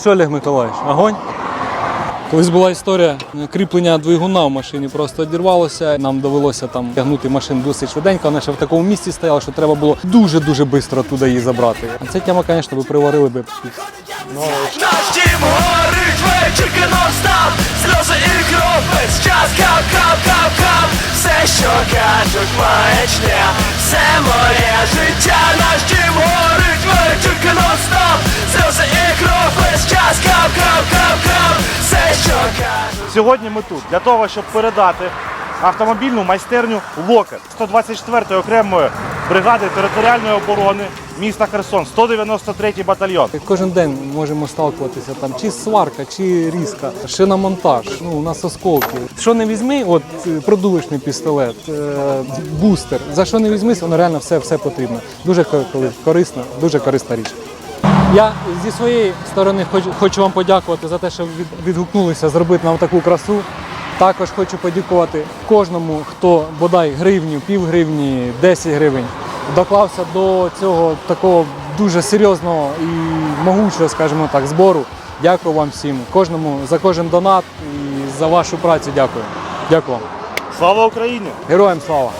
Що, Олег Миколаївич, огонь? Колись була історія кріплення двигуна в машині просто одірвалося. Нам довелося там тягнути машину досить швиденько. Вона ще в такому місці стояла, що треба було дуже-дуже швидко туди її забрати. А ця тема, звісно, ви приварили би. Наш дім горить, вечірки нон-стоп Сльози і кров весь час кап, кап, кап, кап Все, що кажуть, маячня Все моє Сьогодні ми тут для того, щоб передати автомобільну майстерню Локер 124-ї окремої бригади територіальної оборони міста Херсон, 193-й батальйон. Кожен день можемо сталкуватися там чи сварка, чи різка, шиномонтаж. Ну, у нас осколки. Що не візьми, от е, продувочний пістолет, е, бустер. За що не візьмись, воно реально все, все потрібно. Дуже ко- коли- корисна, дуже корисна річ. Я зі своєї сторони хочу, вам подякувати за те, що від, відгукнулися зробити нам таку красу. Також хочу подякувати кожному, хто бодай гривню, пів гривні, 10 гривень доклався до цього такого дуже серйозного і могучого, скажімо так, збору. Дякую вам всім, кожному за кожен донат і за вашу працю. Дякую. Дякую вам. Слава Україні! Героям слава!